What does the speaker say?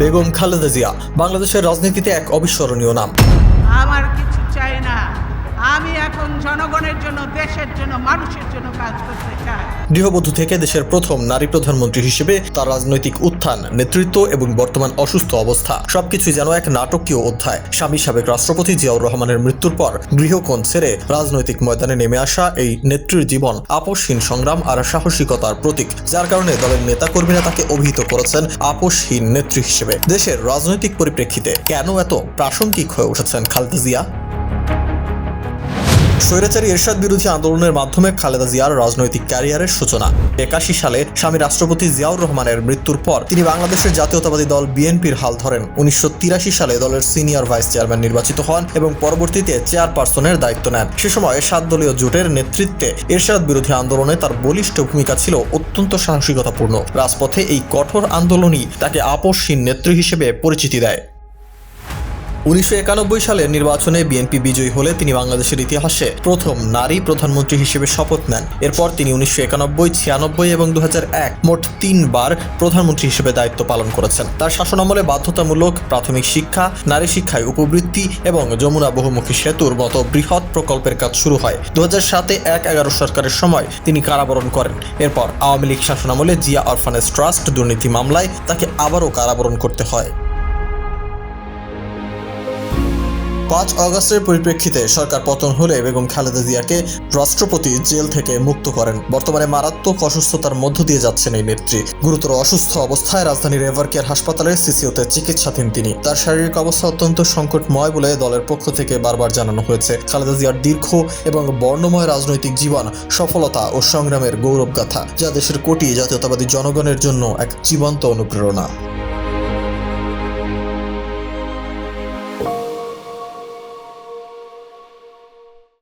বেগম খালেদা জিয়া বাংলাদেশের রাজনীতিতে এক অবিস্মরণীয় নাম। আমার কিছু জনগণের জন্য, দেশের জন্য, মানুষের জন্য কাজ করতে চাই গৃহবধূ থেকে দেশের প্রথম নারী প্রধানমন্ত্রী হিসেবে তার রাজনৈতিক উত্থান, নেতৃত্ব এবং বর্তমান অসুস্থ অবস্থা, সবকিছুই যেন এক নাটকীয় অধ্যায়। স্বামী সাবেক রাষ্ট্রপতি জিয়াউর রহমানের মৃত্যুর পর গৃহকোণ ছেড়ে রাজনৈতিক ময়দানে নেমে আসা এই নেত্রীর জীবন আপসহীন সংগ্রাম আর সাহসিকতার প্রতীক, যার কারণে দলের নেতাকর্মীরা তাকে অভিহিত করেছেন আপসহীন নেত্রী হিসেবে। দেশের রাজনৈতিক পরিপ্রেক্ষিতে কেন এত প্রাসঙ্গিক হয়ে উঠেছেন খালেদা জিয়া? স্বৈরাচারী এরশাদ বিরোধী আন্দোলনের মাধ্যমে খালেদা জিয়ার রাজনৈতিক ক্যারিয়ারের সূচনা। একাশি সালে স্বামী রাষ্ট্রপতি জিয়াউর রহমানের মৃত্যুর পর তিনি বাংলাদেশের জাতীয়তাবাদী দল বিএনপির হাল ধরেন। উনিশশো তিরাশি সালে দলের সিনিয়র ভাইস চেয়ারম্যান নির্বাচিত হন এবং পরবর্তীতে চেয়ারপারসনের দায়িত্ব নেন। সে সময় সাত দলীয় জোটের নেতৃত্বে এরশাদ বিরোধী আন্দোলনে তার বলিষ্ঠ ভূমিকা ছিল অত্যন্ত সাহসিকতাপূর্ণ। রাজপথে এই কঠোর আন্দোলনই তাকে আপসহীন নেত্রী হিসেবে পরিচিতি দেয়। উনিশশো একানব্বই সালের নির্বাচনে বিএনপি বিজয়ী হলে তিনি বাংলাদেশের ইতিহাসে প্রথম নারী প্রধানমন্ত্রী হিসেবে শপথ নেন। এরপর তিনি উনিশশো একানব্বই, ছিয়ানব্বই এবং দু মোট তিনবার প্রধানমন্ত্রী হিসেবে দায়িত্ব পালন করেছেন। তার শাসনামলে বাধ্যতামূলক প্রাথমিক শিক্ষা, নারী শিক্ষায় উপবৃত্তি এবং যমুনা বহুমুখী সেতুর মতো বৃহৎ প্রকল্পের কাজ শুরু হয়। দু সাতে এক এগারো সরকারের সময় তিনি কারাবরণ করেন। এরপর আওয়ামী লীগ শাসনামলে জিয়া অরফানেজ ট্রাস্ট দুর্নীতি মামলায় তাকে আবারও কারাবরণ করতে হয়। পাঁচ অগস্টের পরিপ্রেক্ষিতে সরকার পতন হলে বেগম খালেদা জিয়াকে রাষ্ট্রপতি জেল থেকে মুক্ত করেন। বর্তমানে মারাত্মক অসুস্থতার মধ্য দিয়ে যাচ্ছেন এই নেত্রী। গুরুতর অসুস্থ অবস্থায় রাজধানীর এভার কেয়ার হাসপাতালের সিসিওতে চিকিৎসাধীন তিনি। তার শারীরিক অবস্থা অত্যন্ত সংকটময় বলে দলের পক্ষ থেকে বারবার জানানো হয়েছে। খালেদা জিয়ার দীর্ঘ এবং বর্ণময় রাজনৈতিক জীবন, সফলতা ও সংগ্রামের গৌরবগাথা, যা দেশের কোটি জাতীয়তাবাদী জনগণের জন্য এক জীবন্ত অনুপ্রেরণা।